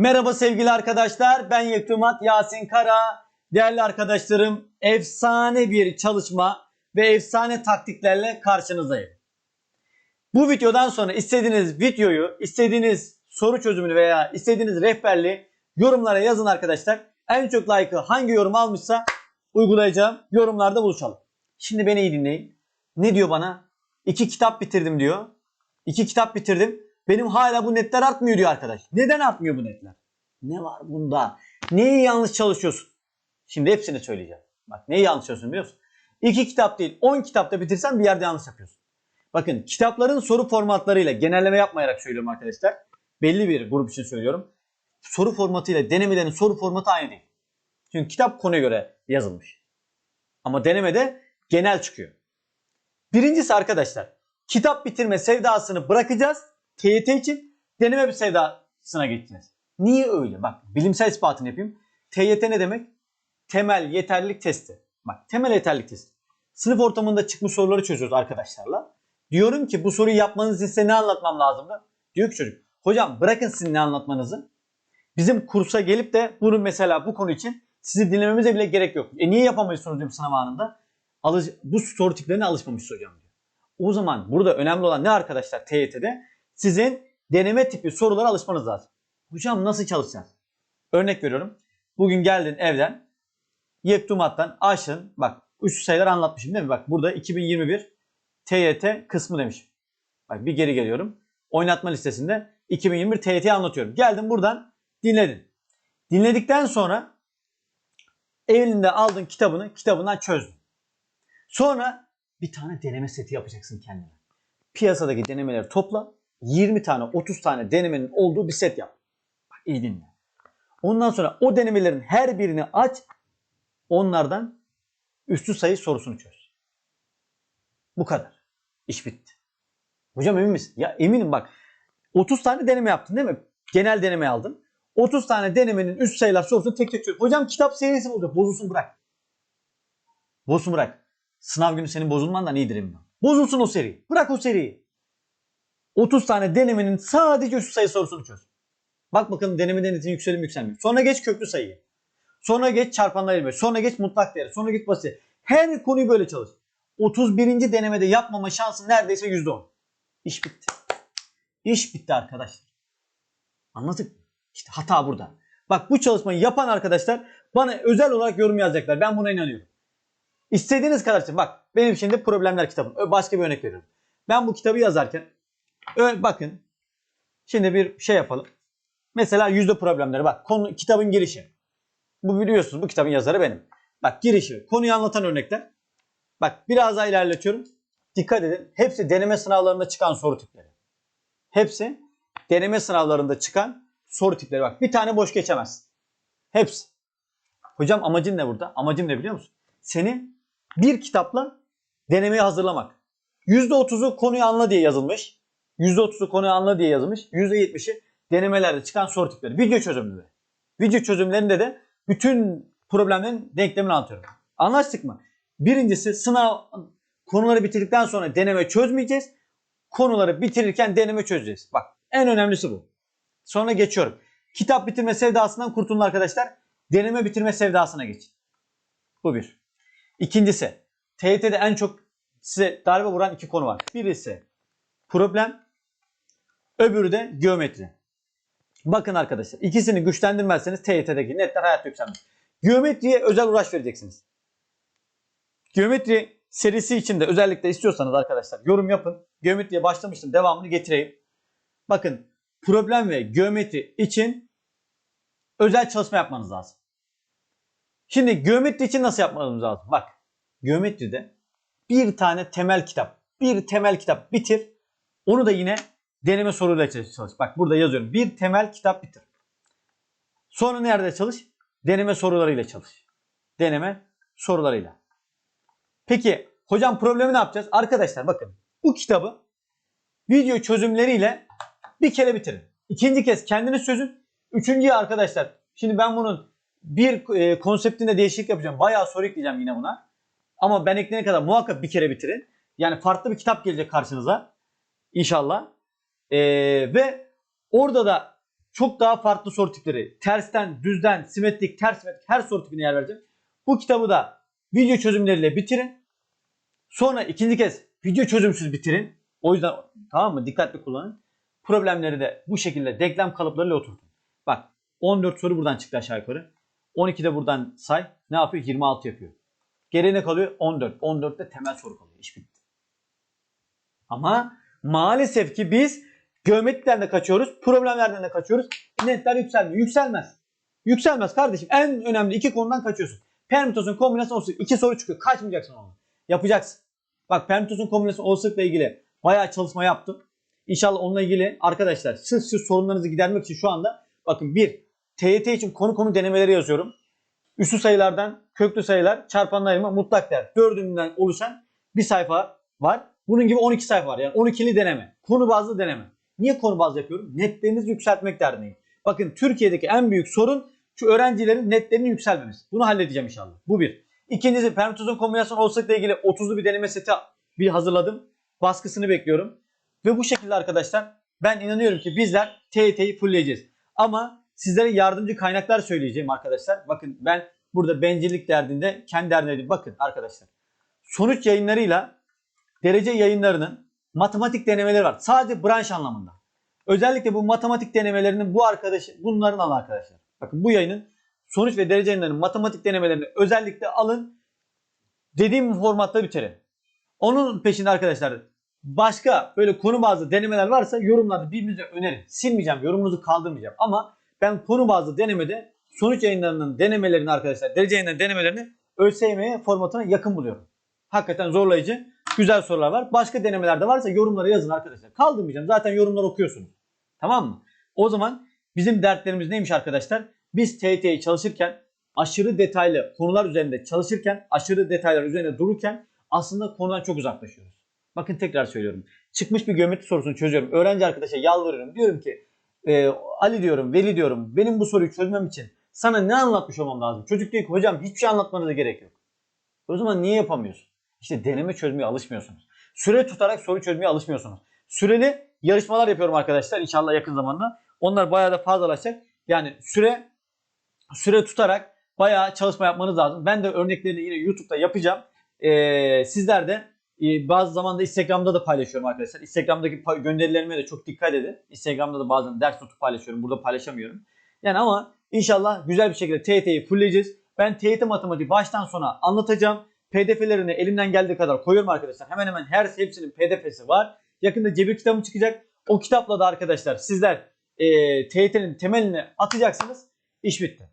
Merhaba sevgili arkadaşlar. Ben Yektumat Yasin Kara. Değerli arkadaşlarım, efsane bir çalışma ve efsane taktiklerle karşınızdayım. Bu videodan sonra istediğiniz videoyu, istediğiniz soru çözümünü veya istediğiniz rehberliği yorumlara yazın arkadaşlar. En çok like'ı hangi yorum almışsa uygulayacağım. Yorumlarda buluşalım. Şimdi beni iyi dinleyin. Ne diyor bana? İki kitap bitirdim diyor. İki kitap bitirdim. Benim hala bu netler artmıyor diyor arkadaş. Neden artmıyor bu netler? Ne var bunda? Neyi yanlış çalışıyorsun? Şimdi hepsini söyleyeceğim. Bak neyi yanlış çalışıyorsun biliyor musun? İki kitap değil 10 kitapta bitirsen bir yerde yanlış yapıyorsun. Bakın kitapların soru formatlarıyla genelleme yapmayarak söylüyorum arkadaşlar. Belli bir grup için söylüyorum. Soru formatıyla denemelerin soru formatı aynı değil. Çünkü kitap konuya göre yazılmış. Ama denemede genel çıkıyor. Birincisi arkadaşlar kitap bitirme sevdasını bırakacağız. TYT için deneme bir sevdasına geçeceğiz. Niye öyle? Bak bilimsel ispatını yapayım. TYT ne demek? Temel yeterlilik testi. Bak temel yeterlilik testi. Sınıf ortamında çıkmış soruları çözüyoruz arkadaşlarla. Diyorum ki bu soruyu yapmanız için size ne anlatmam lazımdı? Diyor ki çocuk hocam bırakın sizin ne anlatmanızı. Bizim kursa gelip de bunu mesela bu konu için sizi dinlememize bile gerek yok. E niye yapamayız diyorum sınav anında? Alış, bu soru tiplerine alışmamışız hocam diyor. O zaman burada önemli olan ne arkadaşlar TYT'de? Sizin deneme tipi sorulara alışmanız lazım. Hocam nasıl çalışacağız? Örnek veriyorum. Bugün geldin evden. Yektumat'tan açtın. Bak üst sayılar anlatmışım değil mi? Bak burada 2021 TYT kısmı demiş. Bak bir geri geliyorum. Oynatma listesinde 2021 TYT'yi anlatıyorum. Geldin buradan dinledin. Dinledikten sonra elinde aldın kitabını, kitabından çözdün. Sonra bir tane deneme seti yapacaksın kendine. Piyasadaki denemeleri topla. 20 tane, 30 tane denemenin olduğu bir set yap. Bak iyi dinle. Ondan sonra o denemelerin her birini aç. Onlardan üstü sayı sorusunu çöz. Bu kadar. İş bitti. Hocam emin misin? Ya eminim bak. 30 tane deneme yaptın değil mi? Genel deneme aldın. 30 tane denemenin üst sayılar sorusunu tek tek çöz. Hocam kitap serisi olacak. Bozulsun bırak. Bozulsun bırak. Sınav günü senin bozulmandan iyidir eminim. Bozulsun o seri. Bırak o seriyi. 30 tane denemenin sadece üst sayı sorusunu çöz. Bak bakalım denemeden netin yükselim yükselmiyor. Sonra geç köklü sayıyı. Sonra geç çarpanlar ilmi. Sonra geç mutlak değeri. Sonra geç basit. Her konuyu böyle çalış. 31. denemede yapmama şansın neredeyse %10. İş bitti. İş bitti arkadaşlar. Anladık mı? İşte hata burada. Bak bu çalışmayı yapan arkadaşlar bana özel olarak yorum yazacaklar. Ben buna inanıyorum. İstediğiniz kadar için. Bak benim şimdi problemler kitabım. Başka bir örnek veriyorum. Ben bu kitabı yazarken bakın şimdi bir şey yapalım. Mesela yüzde problemleri bak konu kitabın girişi. Bu biliyorsunuz bu kitabın yazarı benim. Bak girişi konuyu anlatan örnekler. Bak biraz daha ilerletiyorum. Dikkat edin. Hepsi deneme sınavlarında çıkan soru tipleri. Hepsi deneme sınavlarında çıkan soru tipleri. Bak bir tane boş geçemezsin. Hepsi. Hocam amacın ne burada? Amacım ne biliyor musun? Seni bir kitapla denemeye hazırlamak. %30'u konuyu anla diye yazılmış. %30'u konuyu anla diye yazılmış. %70'i denemelerde çıkan soru tipleri. Video çözümleri. Video çözümlerinde de bütün problemlerin denklemini anlatıyorum. Anlaştık mı? Birincisi sınav konuları bitirdikten sonra deneme çözmeyeceğiz. Konuları bitirirken deneme çözeceğiz. Bak en önemlisi bu. Sonra geçiyorum. Kitap bitirme sevdasından kurtulun arkadaşlar. Deneme bitirme sevdasına geç. Bu bir. İkincisi TYT'de en çok size darbe vuran iki konu var. Birisi problem, öbürü de geometri. Bakın arkadaşlar ikisini güçlendirmezseniz TYT'deki netler hayat yükselmez. Geometriye özel uğraş vereceksiniz. Geometri serisi içinde özellikle istiyorsanız arkadaşlar yorum yapın. Geometriye başlamıştım devamını getireyim. Bakın problem ve geometri için özel çalışma yapmanız lazım. Şimdi geometri için nasıl yapmamız lazım? Bak geometride bir tane temel kitap, bir temel kitap bitir. Onu da yine deneme soruyla çalış. Bak burada yazıyorum. Bir temel kitap bitir. Sonra nerede çalış? Deneme sorularıyla çalış. Deneme sorularıyla. Peki hocam problemi ne yapacağız? Arkadaşlar bakın bu kitabı video çözümleriyle bir kere bitirin. İkinci kez kendiniz çözün. Üçüncüye arkadaşlar şimdi ben bunun bir e, konseptinde değişiklik yapacağım. Bayağı soru ekleyeceğim yine buna. Ama ben ekleyene kadar muhakkak bir kere bitirin. Yani farklı bir kitap gelecek karşınıza. İnşallah. Ee, ve orada da çok daha farklı soru tipleri. Tersten, düzden, simetrik, ters simetrik her soru tipine yer vereceğim. Bu kitabı da video çözümleriyle bitirin. Sonra ikinci kez video çözümsüz bitirin. O yüzden tamam mı? Dikkatli kullanın. Problemleri de bu şekilde denklem kalıplarıyla oturtun. Bak 14 soru buradan çıktı aşağı yukarı. 12 de buradan say. Ne yapıyor? 26 yapıyor. Geriye ne kalıyor? 14. 14'te temel soru kalıyor. İş bitti. Ama maalesef ki biz geometriden de kaçıyoruz. Problemlerden de kaçıyoruz. Netler yükselmiyor. Yükselmez. Yükselmez kardeşim. En önemli iki konudan kaçıyorsun. Permütasyon kombinasyon olasılık. İki soru çıkıyor. Kaçmayacaksın onu. Yapacaksın. Bak permütasyon kombinasyon olasılıkla ilgili bayağı çalışma yaptım. İnşallah onunla ilgili arkadaşlar sırf sırf sorunlarınızı gidermek için şu anda bakın bir TYT için konu konu denemeleri yazıyorum. Üslü sayılardan köklü sayılar çarpanlar ayırma mutlak değer. Dördünden oluşan bir sayfa var. Bunun gibi 12 sayfa var. Yani 12'li deneme. Konu bazlı deneme. Niye konu bazlı yapıyorum? Netlerinizi yükseltmek derdindeyim. Bakın Türkiye'deki en büyük sorun şu öğrencilerin netlerinin yükselmemesi. Bunu halledeceğim inşallah. Bu bir. İkincisi permütasyon kombinasyon olasılıkla ilgili 30'lu bir deneme seti bir hazırladım. Baskısını bekliyorum. Ve bu şekilde arkadaşlar ben inanıyorum ki bizler TYT'yi fullleyeceğiz. Ama sizlere yardımcı kaynaklar söyleyeceğim arkadaşlar. Bakın ben burada bencillik derdinde kendi derdine bakın arkadaşlar. Sonuç yayınlarıyla derece yayınlarının matematik denemeleri var. Sadece branş anlamında. Özellikle bu matematik denemelerinin bu arkadaş bunların alın arkadaşlar. Bakın bu yayının sonuç ve derece yayınlarının matematik denemelerini özellikle alın. Dediğim formatta bitirin. Onun peşinde arkadaşlar başka böyle konu bazlı denemeler varsa yorumlarda birbirinize önerin. Silmeyeceğim, yorumunuzu kaldırmayacağım. Ama ben konu bazlı denemede sonuç yayınlarının denemelerini arkadaşlar, derece yayınlarının denemelerini ÖSYM formatına yakın buluyorum. Hakikaten zorlayıcı, güzel sorular var. Başka denemeler de varsa yorumlara yazın arkadaşlar. Kaldırmayacağım. Zaten yorumları okuyorsunuz. Tamam mı? O zaman bizim dertlerimiz neymiş arkadaşlar? Biz TYT'yi çalışırken aşırı detaylı konular üzerinde çalışırken, aşırı detaylar üzerinde dururken aslında konudan çok uzaklaşıyoruz. Bakın tekrar söylüyorum. Çıkmış bir geometri sorusunu çözüyorum. Öğrenci arkadaşa yalvarıyorum. Diyorum ki e, Ali diyorum, Veli diyorum. Benim bu soruyu çözmem için sana ne anlatmış olmam lazım? Çocuk diyor ki hocam hiçbir şey anlatmanıza gerek yok. O zaman niye yapamıyorsun? İşte deneme çözmeye alışmıyorsunuz. Süre tutarak soru çözmeye alışmıyorsunuz. Süreli yarışmalar yapıyorum arkadaşlar inşallah yakın zamanda. Onlar bayağı da fazlalaşacak. Yani süre süre tutarak bayağı çalışma yapmanız lazım. Ben de örneklerini yine YouTube'da yapacağım. Ee, sizler de e, bazı zamanda Instagram'da da paylaşıyorum arkadaşlar. Instagram'daki gönderilerime de çok dikkat edin. Instagram'da da bazen ders notu paylaşıyorum. Burada paylaşamıyorum. Yani ama inşallah güzel bir şekilde TYT'yi fullleyeceğiz. Ben TYT matematiği baştan sona anlatacağım. PDF'lerini elimden geldiği kadar koyuyorum arkadaşlar. Hemen hemen her hepsinin PDF'si var. Yakında cebir kitabım çıkacak. O kitapla da arkadaşlar sizler e, TYT'nin temelini atacaksınız. İş bitti.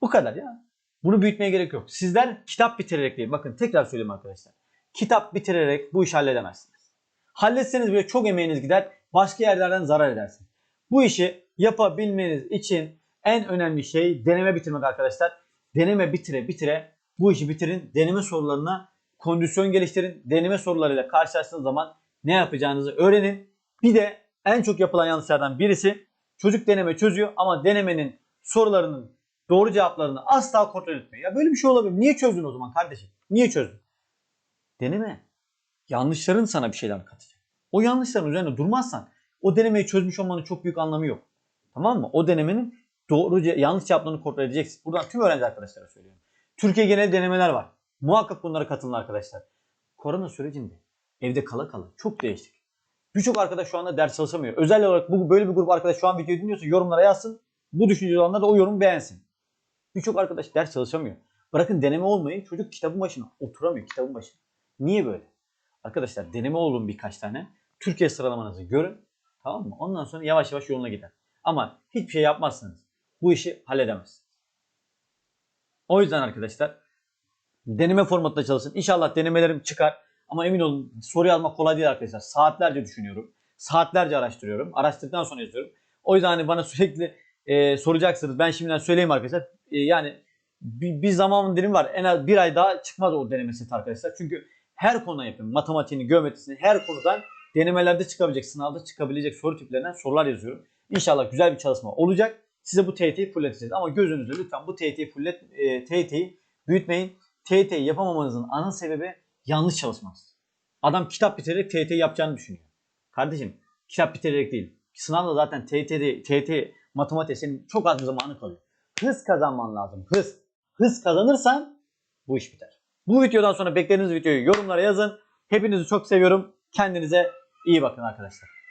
Bu kadar ya. Bunu büyütmeye gerek yok. Sizler kitap bitirerek değil. Bakın tekrar söyleyeyim arkadaşlar. Kitap bitirerek bu işi halledemezsiniz. Halletseniz bile çok emeğiniz gider. Başka yerlerden zarar edersiniz. Bu işi yapabilmeniz için en önemli şey deneme bitirmek arkadaşlar. Deneme bitire bitire bu işi bitirin. Deneme sorularına kondisyon geliştirin. Deneme sorularıyla karşılaştığınız zaman ne yapacağınızı öğrenin. Bir de en çok yapılan yanlışlardan birisi çocuk deneme çözüyor ama denemenin sorularının doğru cevaplarını asla kontrol etmiyor. Ya böyle bir şey olabilir. Niye çözdün o zaman kardeşim? Niye çözdün? Deneme. Yanlışların sana bir şeyler katacak. O yanlışların üzerinde durmazsan o denemeyi çözmüş olmanın çok büyük anlamı yok. Tamam mı? O denemenin doğru yanlış cevaplarını kontrol edeceksin. Buradan tüm öğrenci arkadaşlara söylüyorum. Türkiye genel denemeler var. Muhakkak bunlara katılın arkadaşlar. Korona sürecinde evde kala kala çok değiştik. Birçok arkadaş şu anda ders çalışamıyor. Özel olarak bu böyle bir grup arkadaş şu an videoyu dinliyorsa yorumlara yazsın. Bu düşünceli olanlar da o yorumu beğensin. Birçok arkadaş ders çalışamıyor. Bırakın deneme olmayı çocuk kitabın başına oturamıyor kitabın başına. Niye böyle? Arkadaşlar deneme olun birkaç tane. Türkiye sıralamanızı görün. Tamam mı? Ondan sonra yavaş yavaş yoluna gider. Ama hiçbir şey yapmazsanız bu işi halledemezsiniz. O yüzden arkadaşlar deneme formatında çalışın. İnşallah denemelerim çıkar. Ama emin olun soruyu almak kolay değil arkadaşlar. Saatlerce düşünüyorum. Saatlerce araştırıyorum. Araştırdıktan sonra yazıyorum. O yüzden hani bana sürekli e, soracaksınız. Ben şimdiden söyleyeyim arkadaşlar. E, yani bir, bir zaman dilimi var. En az bir ay daha çıkmaz o deneme seti arkadaşlar. Çünkü her konudan yapıyorum. Matematiğini, geometrisini her konudan denemelerde çıkabilecek, sınavda çıkabilecek soru tiplerinden sorular yazıyorum. İnşallah güzel bir çalışma olacak. Size bu TYT'yi fulleteceğiz. Ama gözünüzde lütfen bu TYT'yi fullet, e, TYT'yi büyütmeyin. TYT'yi yapamamanızın ana sebebi yanlış çalışmanız. Adam kitap bitirerek TYT yapacağını düşünüyor. Kardeşim kitap bitirerek değil. Sınavda zaten TYT'de, TYT matematik senin çok az bir zamanı kalıyor. Hız kazanman lazım. Hız. Hız kazanırsan bu iş biter. Bu videodan sonra beklediğiniz videoyu yorumlara yazın. Hepinizi çok seviyorum. Kendinize iyi bakın arkadaşlar.